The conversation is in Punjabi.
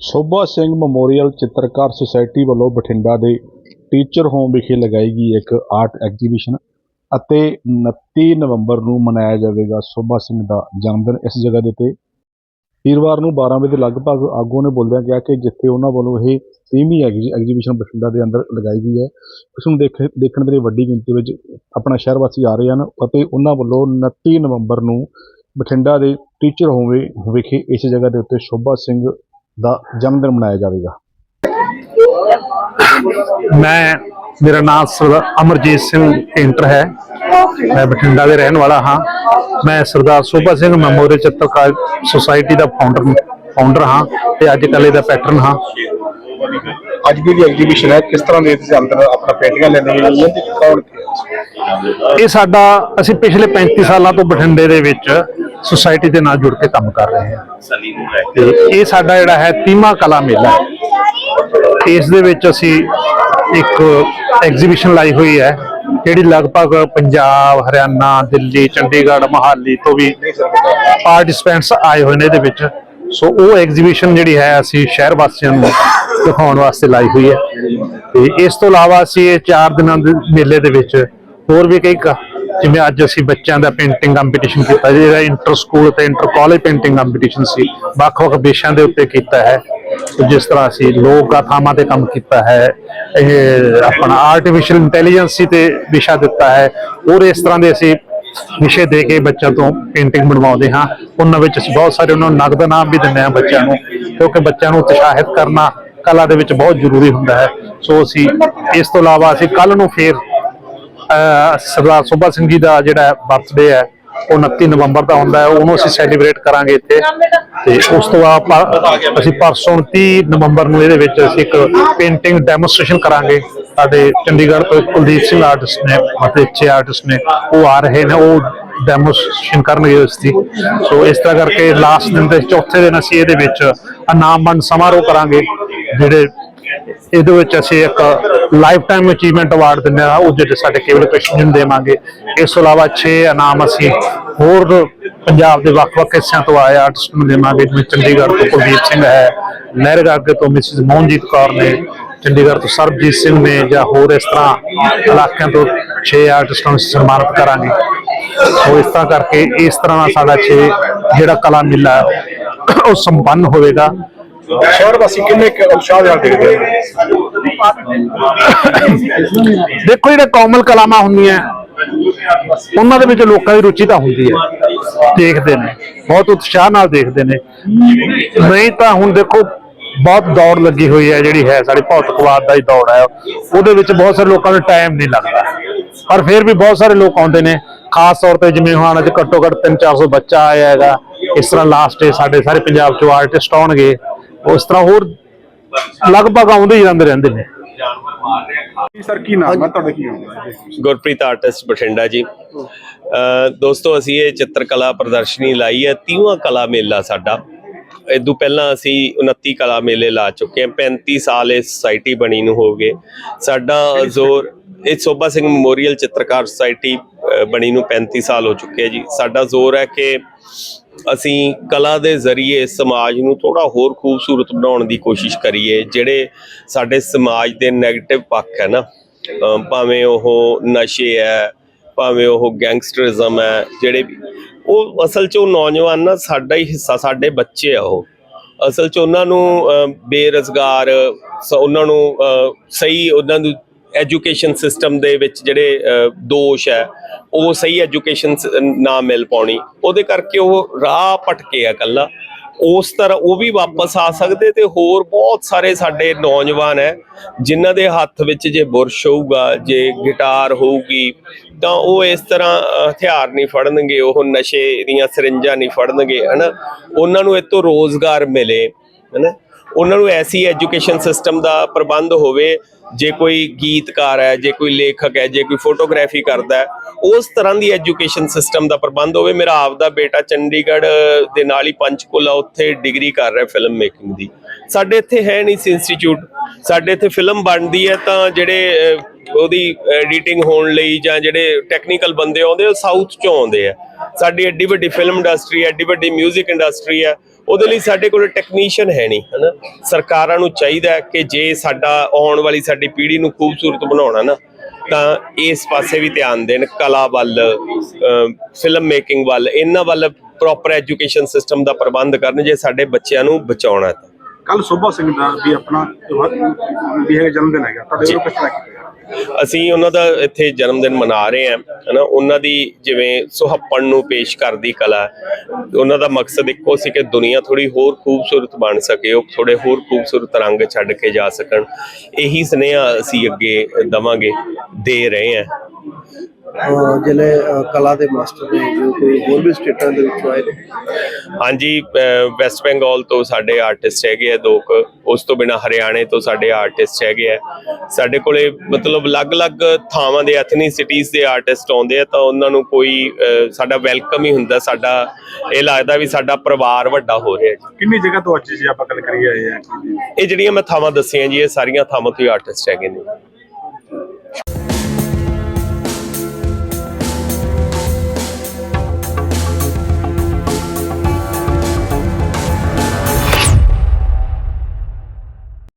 ਸੋਭਾ ਸਿੰਘ ਮੈਮੋਰੀਅਲ ਚਿੱਤਰਕਾਰ ਸੁਸਾਇਟੀ ਵੱਲੋਂ ਬਠਿੰਡਾ ਦੇ ਟੀਚਰ ਹੋਮ ਵਿਖੇ ਲਗਾਈ ਗਈ ਇੱਕ ਆਰਟ ਐਗਜ਼ੀਬਿਸ਼ਨ ਅਤੇ 29 ਨਵੰਬਰ ਨੂੰ ਮਨਾਇਆ ਜਾਵੇਗਾ। ਸੋਭਾ ਸਿੰਘ ਦਾ ਜਨਮਦਿਨ ਇਸ ਜਗ੍ਹਾ ਦੇ ਉੱਤੇ ਵੀਰਵਾਰ ਨੂੰ 12 ਵਜੇ ਦੇ ਲਗਭਗ ਆਗੂ ਨੇ ਬੋਲਦਿਆਂ ਕਿਹਾ ਕਿ ਜਿੱਥੇ ਉਹਨਾਂ ਵੱਲੋਂ ਇਹ 30ਵੀਂ ਐਗਜ਼ੀਬਿਸ਼ਨ ਬਠਿੰਡਾ ਦੇ ਅੰਦਰ ਲਗਾਈ ਗਈ ਹੈ। ਉਸ ਨੂੰ ਦੇਖ, ਦੇਖਣ ਦੇ ਲਈ ਵੱਡੀ ਗਿਣਤੀ ਵਿੱਚ ਆਪਣਾ ਸ਼ਹਿਰ ਵਾਸੀ ਆ ਰਹੇ ਹਨ ਅਤੇ ਉਹਨਾਂ ਵੱਲੋਂ 29 ਨਵੰਬਰ ਨੂੰ ਬਠਿੰਡਾ ਦੇ ਟੀਚਰ ਹੋਮ ਵਿਖੇ ਇਸ ਜਗ੍ਹਾ ਦੇ ਉੱਤੇ ਸ਼ੋਭਾ ਸਿੰਘ ਦਾ ਜਨਮ ਦਿਨ ਮਨਾਇਆ ਜਾਵੇਗਾ। ਮੈਂ ਮੇਰਾ ਨਾਮ ਸਰਦਾਰ ਅਮਰਜੀਤ ਸਿੰਘ ਪੇਂਟਰ ਹੈ। ਮੈਂ ਬਠਿੰਡਾ ਦੇ ਰਹਿਣ ਵਾਲਾ ਹਾਂ। ਮੈਂ ਸਰਦਾਰ ਸੋਭਾ ਸਿੰਘ ਮੈਮੋਰੀਅਲ ਚਿੱਤਰਕਾਰ ਸੁਸਾਇਟੀ ਦਾ ਫਾਊਂਡਰ ਫਾਊਂਡਰ ਹਾਂ ਤੇ ਅੱਜ ਕੱਲ੍ਹ ਇਹਦਾ ਪੈਟਰਨ ਹਾਂ। ਅੱਜ ਦੀ ਜਿਹੜੀ ਐਗਜ਼ੀਬਿਸ਼ਨ ਹੈ। ਕਿਸ ਤਰ੍ਹਾਂ ਦੇ ਤੁਸੀਂ ਅੰਦਰ ਆਪਣਾ ਪੇਂਟਿੰਗਾਂ ਲੈਂਦੇ ਹੋ ਜਾਂ ਕੌਣ ਇਹ ਸਾਡਾ ਅਸੀਂ ਪਿਛਲੇ 35 ਸਾਲਾਂ ਤੋਂ ਬਠਿੰਡੇ ਦੇ ਵਿੱਚ ਸੁਸਾਇਟੀ ਦੇ ਨਾਲ ਜੁੜ ਕੇ ਕੰਮ ਕਰ ਰਹੇ ਹਾਂ। ਤੇ ਇਹ ਸਾਡਾ ਜਿਹੜਾ ਹੈ ਤੀਮਾ ਕਲਾ ਮੇਲਾ ਇਸ ਦੇ ਵਿੱਚ ਅਸੀਂ ਇੱਕ ਐਗਜ਼ੀਬਿਸ਼ਨ ਲਾਈ ਹੋਈ ਹੈ, ਜਿਹੜੀ ਲਗਭਗ ਪੰਜਾਬ, ਹਰਿਆਣਾ, ਦਿੱਲੀ, ਚੰਡੀਗੜ੍ਹ, ਮੋਹਾਲੀ ਤੋਂ ਵੀ ਪਾਰਟਿਸਪੈਂਟਸ ਆਏ ਹੋਏ ਨੇ ਇਹਦੇ ਵਿੱਚ। ਸੋ ਉਹ ਐਗਜ਼ੀਬਿਸ਼ਨ ਜਿਹੜੀ ਹੈ ਅਸੀਂ ਸ਼ਹਿਰ ਵਾਸੀਆਂ ਨੂੰ ਦਿਖਾਉਣ ਵਾਸਤੇ ਲਾਈ ਹੋਈ ਹੈ। ਤੇ ਇਸ ਤੋਂ ਇਲਾਵਾ ਅਸੀਂ ਇਹ 4 ਦਿਨਾਂ ਦੇ ਮੇਲੇ ਦੇ ਵਿੱਚ ਹੋਰ ਵੀ ਕਈ ਕ- ਜਿਵੇਂ ਅੱਜ ਅਸੀਂ ਬੱਚਿਆਂ ਦਾ ਪੇਂਟਿੰਗ ਕੰਪੀਟੀਸ਼ਨ ਕੀਤਾ, ਜਿਹੜਾ ਇੰਟਰ ਸਕੂਲ ਤੇ ਇੰਟਰ ਕਾਲਜ ਪੇਂਟਿੰਗ ਕੰਪੀਟੀਸ਼ਨ ਸੀ, ਵੱਖ-ਵੱਖ ਵਿਸ਼ਿਆਂ ਦੇ ਉੱਤੇ ਕੀਤਾ ਹੈ। ਜਿਸ ਤਰ੍ਹਾਂ ਅਸੀਂ ਲੋਕ ਗਾਥਾਵਾਂ ਤੇ ਕੰਮ ਕੀਤਾ ਹੈ, ਇਹ ਆਪਣਾ ਆਰਟੀਫੀਸ਼ੀਅਲ ਇੰਟੈਲੀਜੈਂਸੀ ਤੇ ਵਿਸ਼ਾ ਦਿੱਤਾ ਹੈ, ਔਰ ਇਸ ਤਰ੍ਹਾਂ ਦੇ ਅਸੀਂ ਵਿਸ਼ੇ ਦੇ ਕੇ ਬੱਚਿਆਂ ਤੋਂ ਪੇਂਟਿੰਗ ਬਣਵਾਉਂਦੇ ਹਾਂ। ਉਹਨਾਂ ਵਿੱਚ ਅਸੀਂ ਬਹੁਤ ਸਾਰੇ ਉਹਨਾਂ ਨੂੰ ਨਗਦ ਇਨਾਮ ਵੀ ਦਿੰਦੇ ਹਾਂ ਬੱਚਿਆਂ ਨੂੰ, ਕਿਉਂਕਿ ਬੱਚਿਆਂ ਨੂੰ ਉਤਸ਼ਾਹਿਤ ਕਰਨਾ ਕਲਾ ਦੇ ਵਿੱਚ ਬਹੁਤ ਜ਼ਰੂਰੀ ਹੁੰਦਾ ਹੈ। ਸੋ ਅਸੀਂ ਇਸ ਤੋਂ ਇਲਾਵਾ ਅਸੀਂ ਕੱਲ ਨੂੰ ਫੇਰ ਸਰਦਾਰ ਸੁਭਾ ਸਿੰਘ ਜੀ ਦਾ ਜਿਹੜਾ ਬਰਥਡੇ ਹੈ, ਉਹ 29 ਨਵੰਬਰ ਦਾ ਹੁੰਦਾ ਹੈ, ਉਹਨੂੰ ਅਸੀਂ ਸੈਲੀਬ੍ਰੇਟ ਕਰਾਂਗੇ ਇੱਥੇ। ਤੇ ਉਸ ਤੋਂ ਬਾਅਦ ਪਰ- ਅਸੀਂ ਪਰਸੋਂ 29 ਨਵੰਬਰ ਨੂੰ ਇਹਦੇ ਵਿੱਚ ਅਸੀਂ ਇੱਕ ਪੇਂਟਿੰਗ ਡੈਮੋਸਟ੍ਰੇਸ਼ਨ ਕਰਾਂਗੇ। ਸਾਡੇ ਚੰਡੀਗੜ੍ਹ ਤੋਂ ਕੁਲਦੀਪ ਸਿੰਘ ਆਰਟਿਸਟ ਨੇ, ਮਤਲਬ ਅੱਛੇ ਆਰਟਿਸਟ ਨੇ, ਉਹ ਆ ਰਹੇ ਨੇ, ਉਹ ਡੈਮੋਸਟ੍ਰੇਸ਼ਨ ਕਰਨਗੇ ਇਸ ਦੀ। ਸੋ ਇਸ ਤਰ੍ਹਾਂ ਕਰਕੇ ਲਾਸਟ ਦਿਨ ਦੇ ਚੌਥੇ ਦਿਨ ਅਸੀਂ ਇਹਦੇ ਵਿੱਚ ਇਨਾਮ ਵੰਡ ਸਮਾਰੋਹ ਕਰਾਂਗੇ, ਜਿਹੜੇ ਇਹਦੇ ਵਿੱਚ ਅਸੀਂ ਇੱਕ ਲਾਈਫ ਟਾਈਮ ਅਚੀਵਮੈਂਟ ਅਵਾਰਡ ਦਿੰਦੇ ਆ ਉਹ ਜਿਹੜੇ ਸਾਡੇ ਕੇਵਲ ਕ੍ਰਿਸ਼ਨ ਨੂੰ ਦੇਵਾਂਗੇ। ਇਸ ਤੋਂ ਇਲਾਵਾ 6 ਇਨਾਮ ਅਸੀਂ ਹੋਰ ਪੰਜਾਬ ਦੇ ਵੱਖ-ਵੱਖ ਹਿੱਸਿਆਂ ਤੋਂ ਆਏ ਆਰਟਿਸਟ ਨੂੰ ਦੇਵਾਂਗੇ ਜਿਵੇਂ ਚੰਡੀਗੜ੍ਹ ਤੋਂ ਕੁਲਦੀਪ ਸਿੰਘ ਹੈ ਲਹਿਰਗਾਗੇ ਤੋਂ ਮਿਸਿਸ ਮੋਹਨਜੀਤ ਕੌਰ ਨੇ ਚੰਡੀਗੜ੍ਹ ਤੋਂ ਸਰਬਜੀਤ ਸਿੰਘ ਨੇ ਜਾਂ ਹੋਰ ਇਸ ਤਰ੍ਹਾਂ ਇਲਾਕਿਆਂ ਤੋਂ 6 ਆਰਟਿਸਟਾਂ ਨੂੰ ਸਨਮਾਨਿਤ ਕਰਾਂਗੇ। ਸੋ ਇਸ ਤਰ੍ਹਾਂ ਕਰਕੇ ਇਸ ਤਰ੍ਹਾਂ ਨਾਲ ਸਾਡਾ 6 ਜਿਹੜਾ ਕਲਾ ਮੇਲਾ ਹੈ, ਉਹ ਸੰਪੰਨ ਹੋਵੇਗਾ। ਸ਼ਹਿਰ ਵਾਸੀ ਕਿੰਨੇ ਉਤਸ਼ਾਹ ਨਾਲ ਦੇਖਦੇ ਆ ਦੇਖੋ ਜਿਹੜੇ ਕੋਮਲ ਕਲਾਵਾਂ ਹੁੰਦੀਆਂ, ਉਹਨਾਂ ਦੇ ਵਿੱਚ ਲੋਕਾਂ ਦੀ ਰੁਚੀ ਤਾਂ ਹੁੰਦੀ ਹੈ। ਦੇਖਦੇ ਨੇ, ਬਹੁਤ ਉਤਸ਼ਾਹ ਨਾਲ ਦੇਖਦੇ ਨੇ। ਨਹੀਂ ਤਾਂ ਹੁਣ ਦੇਖੋ, ਬਹੁਤ ਦੌੜ ਲੱਗੀ ਹੋਈ ਹੈ, ਜਿਹੜੀ ਹੈ ਸਾਡੀ ਭੌਤਿਕਵਾਦ ਦਾ ਹੀ ਦੌੜ ਹੈ। ਉਹਦੇ ਵਿੱਚ ਬਹੁਤ ਸਾਰੇ ਲੋਕਾਂ ਨੂੰ ਟਾਈਮ ਨਹੀਂ ਲੱਗਦਾ। ਪਰ ਫਿਰ ਵੀ ਬਹੁਤ ਸਾਰੇ ਲੋਕ ਆਉਂਦੇ ਨੇ, ਖਾਸ ਤੌਰ ਤੇ ਜਿਵੇਂ ਹੁਣ ਅੱਜ ਘੱਟੋ ਘੱਟ 3-400 ਬੱਚਾ ਆਇਆ ਹੈਗਾ। ਇਸ ਤਰ੍ਹਾਂ ਲਾਸਟ ਡੇ ਸਾਡੇ ਸਾਰੇ ਪੰਜਾਬ ਚੋਂ ਆਰਟਿਸਟ ਆਉਣਗੇ। ਉਸ ਤਰ੍ਹਾਂ ਹੋਰ ਲਗਭਗ ਆਉਂਦੇ ਹੀ ਜਾਂਦੇ ਰਹਿੰਦੇ ਨੇ। ਸਰ ਕੀ ਨਾਮ ਹੈ ਤੁਹਾਡਾ ਕੀ ਨਾਮ ਹੈ? ਗੁਰਪ੍ਰੀਤ ਆਰਟਿਸਟ ਬਠਿੰਡਾ ਜੀ। ਅ, ਦੋਸਤੋ ਅਸੀਂ ਇਹ ਚਿੱਤਰਕਲਾ ਪ੍ਰਦਰਸ਼ਨੀ ਲਾਈ ਹੈ 30ਵਾਂ ਕਲਾ ਮੇਲਾ ਸਾਡਾ। ਇਦੋਂ ਪਹਿਲਾਂ ਅਸੀਂ 29 ਕਲਾ ਮੇਲੇ ਲਾ ਚੁੱਕੇ ਹਾਂ। 35 ਸਾਲ ਇਹ ਸੁਸਾਇਟੀ ਬਣੀ ਨੂੰ ਹੋ ਗਏ। ਸਾਡਾ ਜ਼ੋਰ ਇਹ ਸੋਭਾ ਸਿੰਘ ਮੈਮੋਰੀਅਲ ਚਿੱਤਰਕਾਰ ਸੁਸਾਇਟੀ ਬਣੀ ਨੂੰ 35 ਸਾਲ ਹੋ ਚੁੱਕੇ ਹੈ ਜੀ। ਸਾਡਾ ਜ਼ੋਰ ਹੈ ਕਿ ਅਸੀਂ ਕਲਾ ਦੇ ਜ਼ਰੀਏ ਸਮਾਜ ਨੂੰ ਥੋੜਾ ਹੋਰ ਖੂਬਸੂਰਤ ਬਣਾਉਣ ਦੀ ਕੋਸ਼ਿਸ਼ ਕਰੀਏ ਜਿਹੜੇ ਸਾਡੇ ਸਮਾਜ ਦੇ 네ਗੇਟਿਵ ਪੱਖ ਹੈ ਨਾ ਭਾਵੇਂ ਉਹ ਨਸ਼ੇ ਹੈ ਭਾਵੇਂ ਉਹ ਗੈਂਗਸਟਰਿਜ਼ਮ ਹੈ ਜਿਹੜੇ ਉਹ ਅਸਲ 'ਚ ਉਹ ਨੌਜਵਾਨ ਨਾ ਸਾਡਾ ਹੀ ਹਿੱਸਾ ਸਾਡੇ ਬੱਚੇ ਆ ਉਹ। ਅਸਲ 'ਚ ਉਹਨਾਂ ਨੂੰ ਅਮ, ਬੇਰੁਜ਼ਗਾਰ ਸ- ਉਹਨਾਂ ਨੂੰ ਸਹੀ ਉਹਨਾਂ ਨੂੰ ਐਜੂਕੇਸ਼ਨ ਸਿਸਟਮ ਦੇ ਵਿੱਚ ਜਿਹੜੇ ਦੋਸ਼ ਹੈ, ਉਹ ਸਹੀ ਐਜੂਕੇਸ਼ਨ ਨਾ ਮਿਲ ਪਾਉਣੀ। ਉਹਦੇ ਕਰਕੇ ਉਹ ਰਾਹ ਭਟਕੇ ਆ ਕੱਲਾ ਉਸ ਤਰ੍ਹਾਂ ਉਹ ਵੀ ਵਾਪਸ ਆ ਸਕਦੇ ਤੇ ਹੋਰ ਬਹੁਤ ਸਾਰੇ ਸਾਡੇ ਨੌਜਵਾਨ ਹੈ, ਜਿਨ੍ਹਾਂ ਦੇ ਹੱਥ ਵਿੱਚ ਜੇ ਬੁਰਸ਼ ਹੋਊਗਾ, ਜੇ ਗਿਟਾਰ ਹੋਊਗੀ, ਤਾਂ ਉਹ ਇਸ ਤਰ੍ਹਾਂ ਹਥਿਆਰ ਨਹੀਂ ਫੜਨਗੇ, ਉਹ ਨਸ਼ੇ ਦੀਆਂ ਸਰਿੰਜਾਂ ਨਹੀਂ ਫੜਨਗੇ, ਹਨਾ? ਉਹਨਾਂ ਨੂੰ ਇਹ ਤੋਂ ਰੋਜ਼ਗਾਰ ਮਿਲੇ, ਹਨਾ? ਉਹਨਾਂ ਨੂੰ ਐਸੀ ਐਜੂਕੇਸ਼ਨ ਸਿਸਟਮ ਦਾ ਪ੍ਰਬੰਧ ਹੋਵੇ, ਜੇ ਕੋਈ ਗੀਤਕਾਰ ਹੈ, ਜੇ ਕੋਈ ਲੇਖਕ ਹੈ, ਜੇ ਕੋਈ ਫੋਟੋਗ੍ਰਾਫੀ ਕਰਦਾ ਹੈ, ਉਸ ਤਰ੍ਹਾਂ ਦੀ ਐਜੂਕੇਸ਼ਨ ਸਿਸਟਮ ਦਾ ਪ੍ਰਬੰਧ ਹੋਵੇ। ਮੇਰਾ ਆਪ ਦਾ ਬੇਟਾ ਚੰਡੀਗੜ੍ਹ ਦੇ ਨਾਲ ਹੀ ਪੰਚਕੂਲਾ ਉੱਥੇ ਡਿਗਰੀ ਕਰ ਰਿਹਾ ਫਿਲਮ ਮੇਕਿੰਗ ਦੀ। ਸਾਡੇ ਇੱਥੇ ਹੈ ਨਹੀਂ ਸੀ ਇੰਸਟੀਚਿਊਟ। ਸਾਡੇ ਇੱਥੇ ਫਿਲਮ ਬਣਦੀ ਹੈ ਤਾਂ ਜਿਹੜੇ ਉਹਦੀ ਐਡੀਟਿੰਗ ਹੋਣ ਲਈ ਜਾਂ ਜਿਹੜੇ ਟੈਕਨੀਕਲ ਬੰਦੇ ਆਉਂਦੇ ਉਹ ਸਾਊਥ ਚੋਂ ਆਉਂਦੇ ਆ। ਸਾਡੀ ਐਡੀ ਵੱਡੀ ਫਿਲਮ ਇੰਡਸਟਰੀ ਐਡੀ ਵੱਡੀ 뮤직 ਇੰਡਸਟਰੀ ਹੈ ਉਹਦੇ ਲਈ ਸਾਡੇ ਕੋਲ ਟੈਕਨੀਸ਼ੀਅਨ ਹੈ ਨਹੀਂ ਹਨਾ? ਸਰਕਾਰਾਂ ਨੂੰ ਚਾਹੀਦਾ ਹੈ ਕਿ ਜੇ ਸਾਡਾ ਆਉਣ ਵਾਲੀ ਸਾਡੀ ਪੀੜ੍ਹੀ ਨੂੰ ਖੂਬਸੂਰਤ ਬਣਾਉਣਾ ਨਾ ਤਾਂ ਇਸ ਪਾਸੇ ਵੀ ਧਿਆਨ ਦੇਣ ਕਲਾ ਵੱਲ ਫਿਲਮ ਮੇਕਿੰਗ ਵੱਲ ਇਹਨਾਂ ਵੱਲ ਪ੍ਰੋਪਰ ਐਜੂਕੇਸ਼ਨ ਸਿਸਟਮ ਦਾ ਪ੍ਰਬੰਧ ਕਰਨ ਜੇ ਸਾਡੇ ਬੱਚਿਆਂ ਨੂੰ ਬਚਾਉਣਾ ਹੈ ਕੱਲ ਸੋਭਾ ਸਿੰਘ ਦਾ ਵੀ ਆਪਣਾ ਵੀ ਹੈ ਜਨਮ ਦਿਨ ਹੈਗਾ ਤੁਹਾਡੇ ਵੱਲੋਂ ਕਿਸ ਤਰ੍ਹਾਂ? ਅਸੀਂ ਉਹਨਾਂ ਦਾ ਇੱਥੇ ਜਨਮ ਦਿਨ ਮਨਾ ਰਹੇ ਹਾਂ, ਹਨਾ? ਉਹਨਾਂ ਦੀ ਜਿਵੇਂ ਸੁਹੱਪਣ ਨੂੰ ਪੇਸ਼ ਕਰਦੀ ਕਲਾ, ਉਹਨਾਂ ਦਾ ਮਕਸਦ ਇੱਕੋ ਸੀ ਕਿ ਦੁਨੀਆ ਥੋੜੀ ਹੋਰ ਖੂਬਸੂਰਤ ਬਣ ਸਕੇ, ਉਹ ਥੋੜੇ ਹੋਰ ਖੂਬਸੂਰਤ ਰੰਗ ਛੱਡ ਕੇ ਜਾ ਸਕਣ। ਇਹੀ ਸੁਨੇਹਾ ਅਸੀਂ ਅੱਗੇ ਦਵਾਂਗੇ, ਦੇ ਰਹੇ ਹਾਂ। ਜਿਹੜੇ ਕਲਾ ਦੇ ਮਾਸਟਰ ਨੇ ਜੋ ਕੋਈ ਹੋਰ ਵੀ ਸਟੇਟਾਂ ਦੇ ਵਿੱਚੋਂ ਆਏ ਨੇ। ਹਾਂਜੀ ਵੈਸਟ ਬੰਗਾਲ ਤੋਂ ਸਾਡੇ ਆਰਟਿਸਟ ਹੈਗੇ ਆ ਦੋ ਕੁ। ਉਸ ਤੋਂ ਬਿਨਾ ਹਰਿਆਣੇ ਤੋਂ ਸਾਡੇ ਆਰਟਿਸਟ ਹੈਗੇ ਆ। ਸਾਡੇ ਕੋਲੇ ਮਤਲਬ ਅਲੱਗ-ਅਲੱਗ ਥਾਵਾਂ ਦੇ ਐਥਨੀਸਿਟੀਜ਼ ਦੇ ਆਰਟਿਸਟ ਆਉਂਦੇ ਆ ਤਾਂ ਉਹਨਾਂ ਨੂੰ ਕੋਈ ਸਾਡਾ ਵੈਲਕਮ ਹੀ ਹੁੰਦਾ। ਸਾਡਾ ਇਹ ਲੱਗਦਾ ਵੀ ਸਾਡਾ ਪਰਿਵਾਰ ਵੱਡਾ ਹੋ ਰਿਹਾ ਜੀ। ਕਿੰਨੀ ਜਗ੍ਹਾ ਤੋਂ ਅੱਜ ਜੇ ਆਪਾਂ ਗੱਲ ਕਰੀਏ ਆਏ ਆ ਇਹ ਜਿਹੜੀਆਂ ਮੈਂ ਥਾਵਾਂ ਦੱਸੀਆਂ ਜੀ ਇਹ ਸਾਰੀਆਂ ਥਾਵਾਂ ਤੋਂ ਹੀ ਆਰਟਿਸਟ ਹੈਗੇ ਨੇ।